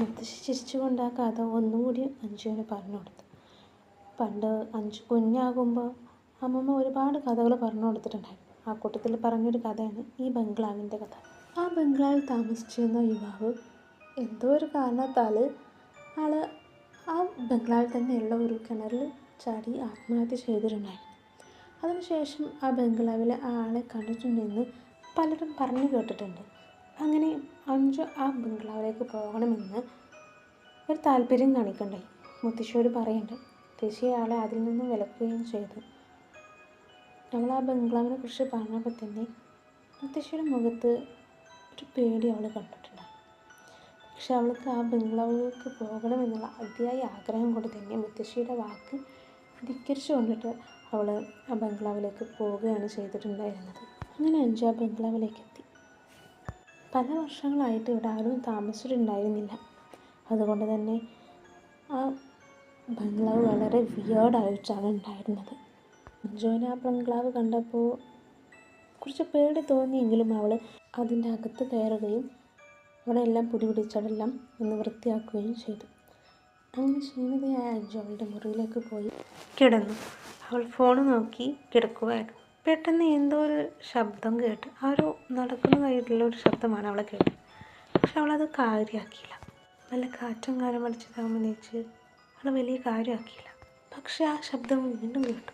മുത്തശ്ശി ചിരിച്ചുകൊണ്ട് ആ കഥ ഒന്നും കൂടി അഞ്ചുവിനെ പറഞ്ഞു കൊടുത്തു. പണ്ട് അഞ്ചു കുഞ്ഞാകുമ്പോൾ അമ്മമ്മ ഒരുപാട് കഥകൾ പറഞ്ഞു കൊടുത്തിട്ടുണ്ടായിരുന്നു. ആ കൂട്ടത്തിൽ പറഞ്ഞൊരു കഥയാണ് ഈ ബംഗ്ലാവിന്റെ കഥ. ആ ബംഗ്ലാവിൽ താമസിച്ചിരുന്ന യുവാവ് എന്തോ ഒരു കാരണത്താൽ ആൾ ആ ബംഗ്ലാവിൽ തന്നെയുള്ള ഒരു കിണറിൽ ചാടി ആത്മഹത്യ ചെയ്തിട്ടുണ്ടായിരുന്നു. അതിനുശേഷം ആ ബംഗ്ലാവിലെ ആ ആളെ കണ്ടിട്ടുണ്ടെന്ന് പലരും പറഞ്ഞു കേട്ടിട്ടുണ്ട്. അങ്ങനെ അഞ്ചു ആ ബംഗ്ലാവിലേക്ക് പോകണമെന്ന് ഒരു താല്പര്യം കാണിക്കണ്ടായി. മുത്തശ്ശിയോട് പറയണ്ട. മുത്തശ്ശി അതിൽ നിന്നും വിലക്കുകയും ചെയ്തു. നമ്മൾ ആ ബംഗ്ലാവിനെ കുറിച്ച് പറഞ്ഞപ്പോൾ തന്നെ മുത്തശ്ശിയുടെ മുഖത്ത് ഒരു പേടി അവൾ കണ്ടിട്ടുണ്ടായി. പക്ഷെ അവൾക്ക് ആ ബംഗ്ലാവിലേക്ക് പോകണമെന്നുള്ള അതിയായ ആഗ്രഹം കൊണ്ട് തന്നെ മുത്തശ്ശിയുടെ വാക്ക് ധിക്കരിച്ചു കൊണ്ടിട്ട് അവൾ ആ ബംഗ്ലാവിലേക്ക് പോവുകയാണ് ചെയ്തിട്ടുണ്ടായിരുന്നത്. അങ്ങനെ അഞ്ചു ആ ബംഗ്ലാവിലേക്ക് എത്തി. പല വർഷങ്ങളായിട്ട് ഇവിടെ ആരും താമസിച്ചിട്ടുണ്ടായിരുന്നില്ല. അതുകൊണ്ട് തന്നെ ആ ബംഗ്ലാവ് വളരെ വിയേർഡായിട്ടാണ് ഉണ്ടായിരുന്നത്. അഞ്ജുവിന് ആ ബംഗ്ലാവ് കണ്ടപ്പോൾ കുറച്ച് പേടി തോന്നിയെങ്കിലും അവൾ അതിന്റെ അകത്ത് കയറുകയും അവിടെ എല്ലാം പൊടി പിടിച്ചതെല്ലാം ഒന്ന് വൃത്തിയാക്കുകയും ചെയ്തു. അങ്ങനെ ക്ഷീണിതയായ അഞ്ജു അവളുടെ മുറിയിലേക്ക് പോയി കിടന്നു. അവൾ ഫോൺ നോക്കി കിടക്കുകയായിരുന്നു പെട്ടെന്ന് എന്തോ ഒരു ശബ്ദം കേട്ട് ആരോ നടക്കുന്നതായിട്ടുള്ള ഒരു ശബ്ദമാണ് അവളെ കേട്ടത്. പക്ഷെ അവളത് കാര്യമാക്കിയില്ല നല്ല കാറ്റും കാലം അടിച്ചതാകുമ്പോൾ വെച്ച് അവൾ വലിയ കാര്യമാക്കിയില്ല പക്ഷെ ആ ശബ്ദം വീണ്ടും കേട്ടു.